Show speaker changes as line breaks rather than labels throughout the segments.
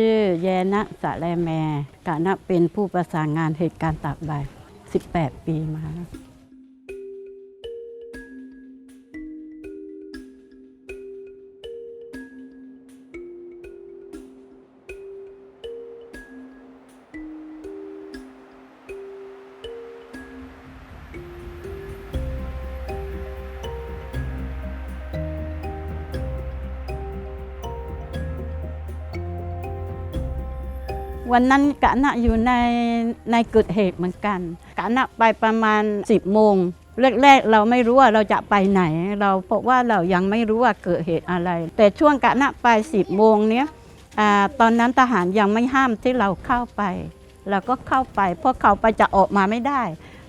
ชื่อแยนะสะแลแมกะนะเป็นผู้ประสานงานเหตุการณ์ตากใบ 18 ปีมาแล้ว วันนั้นกะนะอยู่ในในเกิดเหตุเหมือนกันกะนะไปประมาณ 10โมงแรกๆเราไม่รู้ว่าเราจะไปไหน เราเพราะว่าเรายังไม่รู้ว่าเกิดเหตุอะไร แต่ช่วงกะนะไป 10โมงเนี้ยอตอนนั้นทหารยังไม่ห้ามที่เราเข้าไปเราก็เข้าไปเพราะเขาไปจะออกมาไม่ได้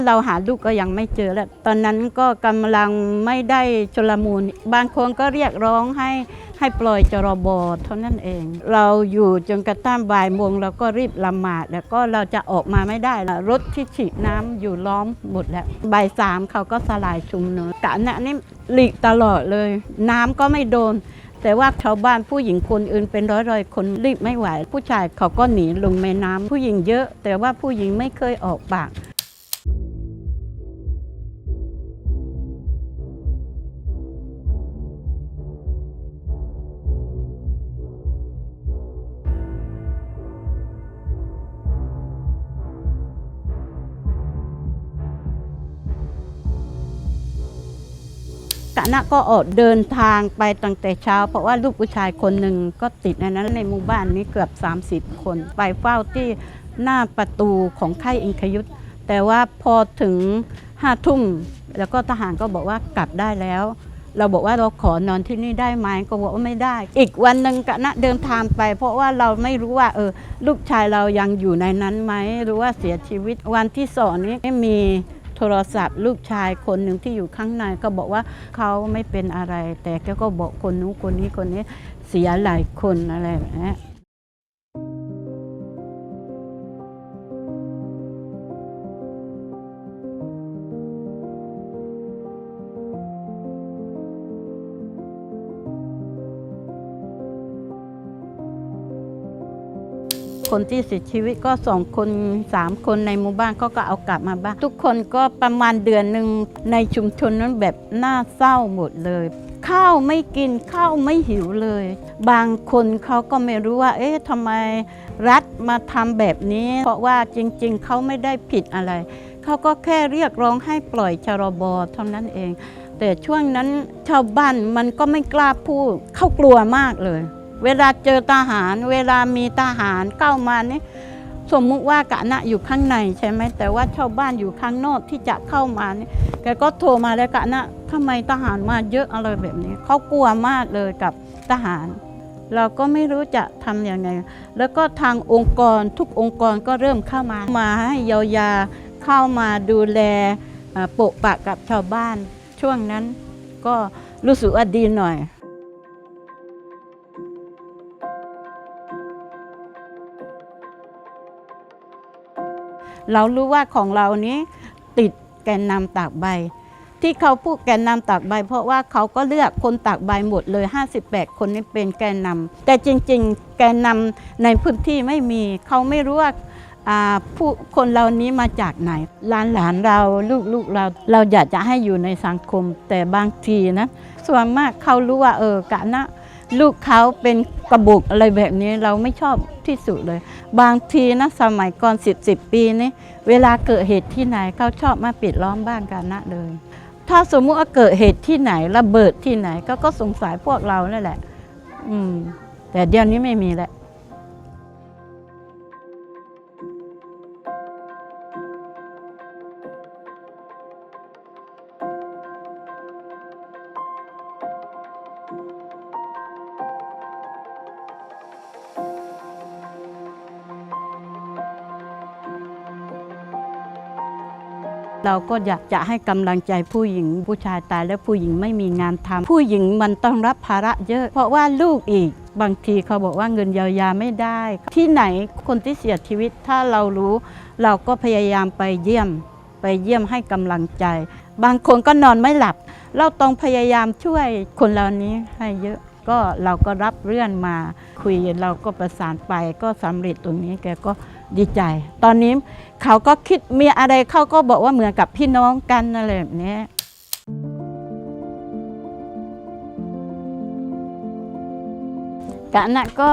เราหาลูกก็ยังไม่เจอแล้ว ตอนนั้นก็กำลังไม่ได้ชลมูล บางคนก็เรียกร้องให้ ให้ปล่อยจรบเท่านั้นเอง เราอยู่จนกระทั่งบ่ายโมงเราก็รีบละหมาดแล้วก็เราจะออกมาไม่ได้ละรถที่ฉีดน้ำอยู่ล้อมหมดแล้วบ่ายสามเขาก็สลายชุมนุมกะนะนี่หลีกตลอดเลย น้ำก็ไม่โดน แต่ว่าชาวบ้านผู้หญิงคนอื่นเป็นร้อยๆคนรีบไม่ไหว ผู้ชายเขาก็หนีลงแม่น้ำผู้หญิงเยอะ แต่ว่าผู้หญิงไม่เคยออกปาก กะนะก็ออกเดินทางไปตั้งแต่เช้า เพราะว่าลูกผู้ชายคนหนึ่งก็ติดในนั้นในหมู่บ้านนี้เกือบ 30 คน ไปเฝ้าที่หน้าประตูของค่ายอิงคยุทธแต่ว่าพอถึงห้าทุ่มแล้วก็ทหารก็บอกว่ากลับได้แล้ว เราบอกว่าเราขอนอนที่นี่ได้ไหมก็บอกว่าไม่ได้ อีกวันหนึ่งกะนะเดินทางไป เพราะว่าเราไม่รู้ว่าเออลูกชายเรายังอยู่ในนั้นไหมหรือว่าเสียชีวิตวันที่สองนี้ไม่มี โทรศัพท์ ลูกชายคนหนึ่งที่อยู่ข้างในก็บอกว่าเขาไม่เป็นอะไร แต่แกก็บอกคนนู้นคนนี้คนนี้เสียหลายคนอะไรแบบนี้ คนที่เสียชีวิตก็สองคนสามคนในหมู่บ้านเขาก็เอากลับมาบ้านทุกคนก็ประมาณเดือนหนึ่งในชุมชนนั้นแบบน่าเศร้าหมดเลย ข้าวไม่กินข้าวไม่หิวเลย บางคนเขาก็ไม่รู้ว่า เอ๊ะทำไมรัฐมาทำแบบนี้ เพราะว่าจริง ๆเขาไม่ได้ผิดอะไรเขาก็แค่เรียกร้องให้ปล่อยชรบเท่านั้นเอง แต่ช่วงนั้นชาวบ้านมันก็ไม่กล้าพูดเขากลัวมากเลย เวลาเจอทหาร เวลามีทหารเข้ามานี่สมมุติว่ากะนะอยู่ข้างในใช่ไหมแต่ว่าชาวบ้านอยู่ข้างนอกที่จะเข้ามานี่แกก็โทรมาแล้วกะนะทำไมทหารมาเยอะอะไรแบบนี้เขากลัวมากเลยกับทหาร เราก็ไม่รู้จะทำยังไง แล้วก็ทางองค์กรทุกองค์กรก็เริ่มเข้ามา มาให้เยียวยาเข้ามาดูแลเอ่อปกปะกับชาวบ้าน ช่วงนั้นก็รู้สึกว่าดีหน่อย เรารู้ว่าของเรานี้ติดแกนนำตากใบ ที่เขาพูดแกนนำตากใบ เพราะว่าเขาก็เลือกคนตากใบหมดเลย 58 คนนี้เป็นแกนนำแต่จริงๆ แกนนำในพื้นที่ไม่มี เขาไม่รู้ว่าผู้คนเหล่านี้มาจากไหนหลานหลานเราลูกลูกๆเรา เราอยากจะให้อยู่ในสังคม แต่บางทีนะส่วนมากเขารู้ว่าเออกะนะ ลูกเขาเป็นกระบุกอะไรแบบนี้เราไม่ชอบที่สุดเลย บางทีนะสมัยก่อนสิบสิบปีนี้เวลาเกิดเหตุที่ไหนเขาชอบมาปิดล้อมบ้านกันนะเลย ถ้าสมมุติว่าเกิดเหตุที่ไหนระเบิดที่ไหนก็ก็สงสัยพวกเรานั่นแหละ อืม แต่เดี๋ยวนี้ไม่มีแล้ว เราก็อยากจะให้กำลังใจผู้หญิง ผู้ชายตายแล้วผู้หญิงไม่มีงานทำผู้หญิงมันต้องรับภาระเยอะ เพราะว่าลูกอีกบางทีเขาบอกว่าเงินเยียวยาไม่ได้ ที่ไหนคนที่เสียชีวิตถ้าเรารู้ เราก็พยายามไปเยี่ยม ไปเยี่ยมให้กำลังใจ บางคนก็นอนไม่หลับ เราต้องพยายามช่วยคนเหล่านี้ให้เยอะก็เราก็รับเรื่องมาคุยเราก็ประสานไปก็สำเร็จตรงนี้แกก็ ดีใจ ตอนนี้เขาก็คิดมีอะไรเขาก็บอกว่าเหมือนกับพี่น้องกันอะไรแบบนี้กะนะก็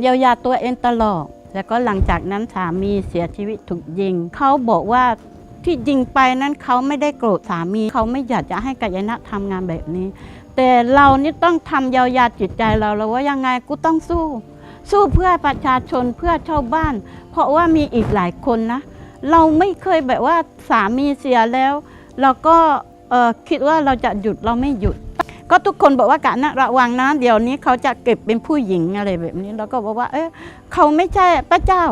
เยียวยาตัวเองตลอด แล้วก็หลังจากนั้นสามีเสียชีวิตถูกยิง เขาบอกว่าที่ยิงไปนั้นเขาไม่ได้โกรธสามี เขาไม่อยากจะให้กัยนะทำงานแบบนี้ แต่เรานี่ต้องทำเยียวยาจิตใจเราแล้วว่ายังไงกูต้องสู้ สู้เพื่อประชาชนเพื่อชาวบ้าน เพราะว่ามีอีกหลายคนนะ เราไม่เคยแบบว่าสามีเสียแล้ว เราก็คิดว่าเราจะหยุดเราไม่หยุด ก็ทุกคนบอกว่ากะนะระวังนะเดี๋ยวนี้เขาจะเก็บเป็นผู้หญิงอะไรแบบนี้เราก็บอกว่า เอ๊ะเขาไม่ใช่พระเจ้า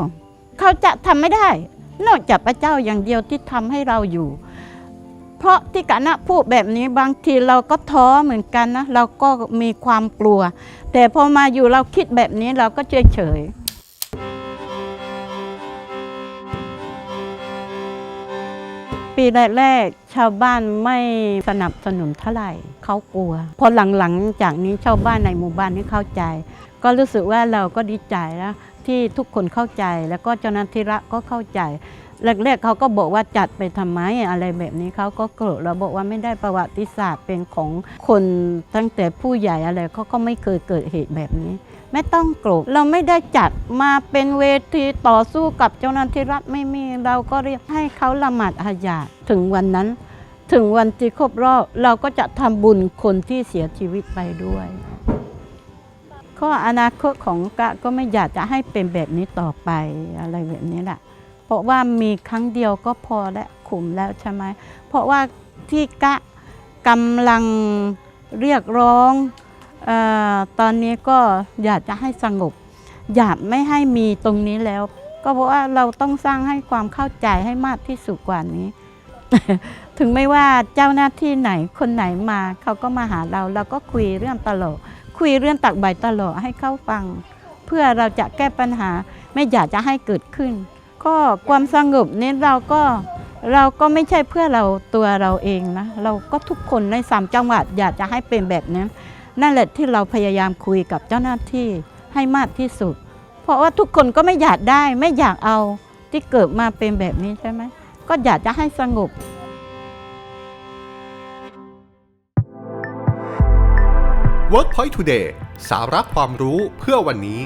เขาจะทำไม่ได้ นอกจากพระเจ้าอย่างเดียวที่ทำให้เราอยู่ เพราะที่กะนะพูดแบบนี้บางทีเราก็ท้อเหมือนกันนะ เราก็มีความกลัว แต่พอมาอยู่เราคิดแบบนี้เราก็เฉยเฉยปีแรกๆชาวบ้านไม่สนับสนุนเท่าไหร่เขากลัว พอหลังๆ จากนี้ชาวบ้านในหมู่บ้านนี้เข้าใจ ก็รู้สึกว่าเราก็ดีใจแล้วที่ทุกคนเข้าใจแล้วก็เจ้าหน้าที่รัฐก็เข้าใจ แรกๆเขาก็บอกว่าจัดไปทำไมอะไรแบบนี้เขาก็โกรธเราบอกว่าไม่ได้ประวัติศาสตร์เป็นของคนตั้งแต่ผู้ใหญ่อะไรเขาก็ไม่เคยเกิดเหตุแบบนี้ ไม่ต้องโกรธเราไม่ได้จัดมาเป็นเวทีต่อสู้กับเจ้าหน้าที่รัฐไม่มี เราก็เรียกให้เขาละหมาดอาญาถึงวันนั้น ถึงวันที่ครบรอบเราก็จะทำบุญคนที่เสียชีวิตไปด้วยข้ออนาคตของกะก็ไม่อยากจะให้เป็นแบบนี้ต่อไปอะไรแบบนี้แหละ เพราะว่ามีครั้งเดียวก็พอและขุมแล้วใช่ไหมเพราะว่าที่กะกำลังเรียกร้องออตอนนี้ก็อยากจะให้สงบ อยากไม่ให้มีตรงนี้แล้ว ก็เพราะว่าเราต้องสร้างให้ความเข้าใจให้มากที่สุดกว่านี้ ถึงไม่ว่าเจ้าหน้าที่ไหนคนไหนมาเขาก็มาหาเราเราก็คุยเรื่องตลกคุยเรื่องตักใบตลอดให้เขาฟัง เพื่อเราจะแก้ปัญหาไม่อยากจะให้เกิดขึ้น ก็ความสงบนี้เราก็เราก็ไม่ใช่เพื่อเราตัวเราเองนะ เราก็ทุกคนในสามจังหวัดอยากจะให้เป็นแบบนั้นนั่นแหละที่เราพยายามคุยกับเจ้าหน้าที่ให้มากที่สุด เพราะว่าทุกคนก็ไม่อยากได้ไม่อยากเอาที่เกิดมาเป็นแบบนี้ใช่ไหมก็อยากจะให้สงบ
WorkPoint Today สาระความรู้เพื่อวันนี้